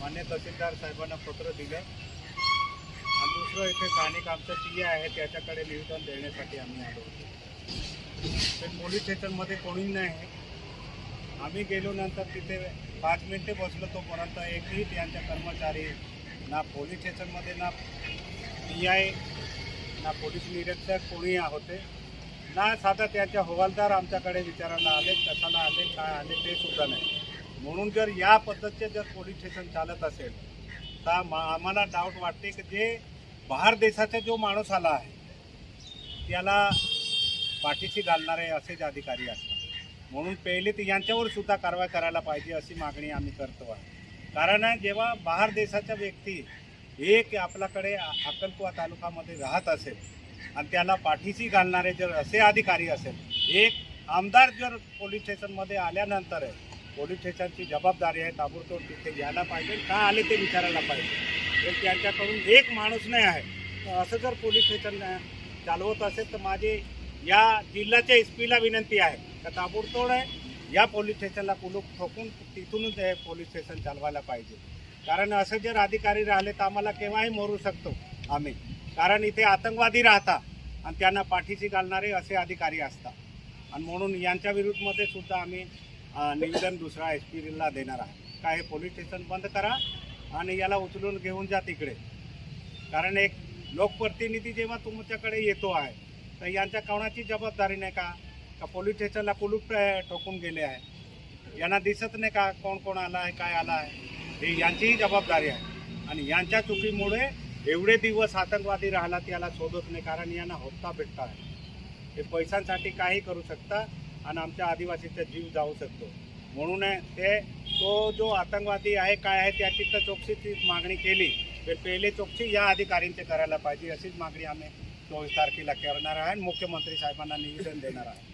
मान्य तहसीलदार साहेबांना पत्र दिलं. आणि दुसरं इथे स्थानिक आमचं पी आहे त्याच्याकडे निवेदन देण्यासाठी आम्ही आलो होतो. ते पोलीस स्टेशनमध्ये कोणी नाही. आम्ही गेलो नंतर तिथे पाच मिनिटे बसलो तोपर्यंत एकही त्यांच्या कर्मचारी ना पोलीस स्टेशनमध्ये ना पी आय ना पोलीस निरीक्षक कोणी होते. ना साधा त्यांच्या हवालदार आमच्याकडे विचारायला आले कशाला आले काय आले ते सुद्धा नाही. म्हणून जर या पद्धतीचे जर पोलीस स्टेशन चालत असेल तर मा- आम्हाला डाऊट वाटते की जे बाहेर देशाचा जो माणूस आला आहे त्याला पाठीशी घालणारे असेच अधिकारी असतात. म्हणून पहिले ते यांच्यावर सुद्धा कारवाई करायला पाहिजे अशी मागणी आम्ही करतो आहे. कारण जेव्हा बाहेर देशाचा व्यक्ती एक आपल्याकडे अक्कलकुवा तालुक्यामध्ये राहत असेल आणि त्याला पाठीशी घालणारे जर असे अधिकारी असेल एक आमदार जर पोलीस स्टेशनमध्ये आल्यानंतर पोलीस स्टेशनची जबाबदारी आहे ताबडतोब तिथे यायला पाहिजे. का आले ते विचारायला पाहिजे. जर त्यांच्याकडून एक माणूस नाही आहे. तर असं जर पोलीस स्टेशन चालवत असेल तर माझी या जिल्ह्याच्या एस पीला विनंती आहे. का ताबडतोड आहे या पोलीस स्टेशनला कुलूप ठोकून तिथूनच हे पोलीस स्टेशन चालवायला पाहिजे. कारण असं जर अधिकारी राहिले तर आम्हाला केव्हाही मरू शकतो आम्ही. कारण इथे आतंकवादी राहतात आणि त्यांना पाठीशी घालणारे असे अधिकारी असतात. आणि म्हणून यांच्या विरुद्धमध्ये सुद्धा आम्ही निवेदन दुसरा एस पीला देणार आहे. का हे पोलीस स्टेशन बंद करा आणि याला उचलून घेऊन जा तिकडे. कारण एक लोकप्रतिनिधी जेव्हा तुमच्याकडे येतो आहे तर यांच्या कोणाची जबाबदारी नाही का? का पोलीस स्टेशनला कुलूप ठोकून गेले आहे? यांना दिसत नाही का कोण कोण आला आहे काय आला आहे? हे यांचीही जबाबदारी आहे. आणि यांच्या चुकीमुळे एवढे दिवस आतंकवादी राहिला त्याला शोधत नाही कारण यांना होता भेटता आहे. ते पैशांसाठी काही करू शकता आणि आमच्या आदिवासीचा जीव जाऊ शकतो. म्हणून आहे ते तो जो आतंकवादी आहे काय आहे त्याची तर चौकशीची मागणी केली. तर पहिले चौकशी या अधिकाऱ्यांचे करायला पाहिजे अशीच मागणी आम्ही चोवीस तारखेला करणार आहे आणि मुख्यमंत्री साहेबांना निवेदन देणार आहे.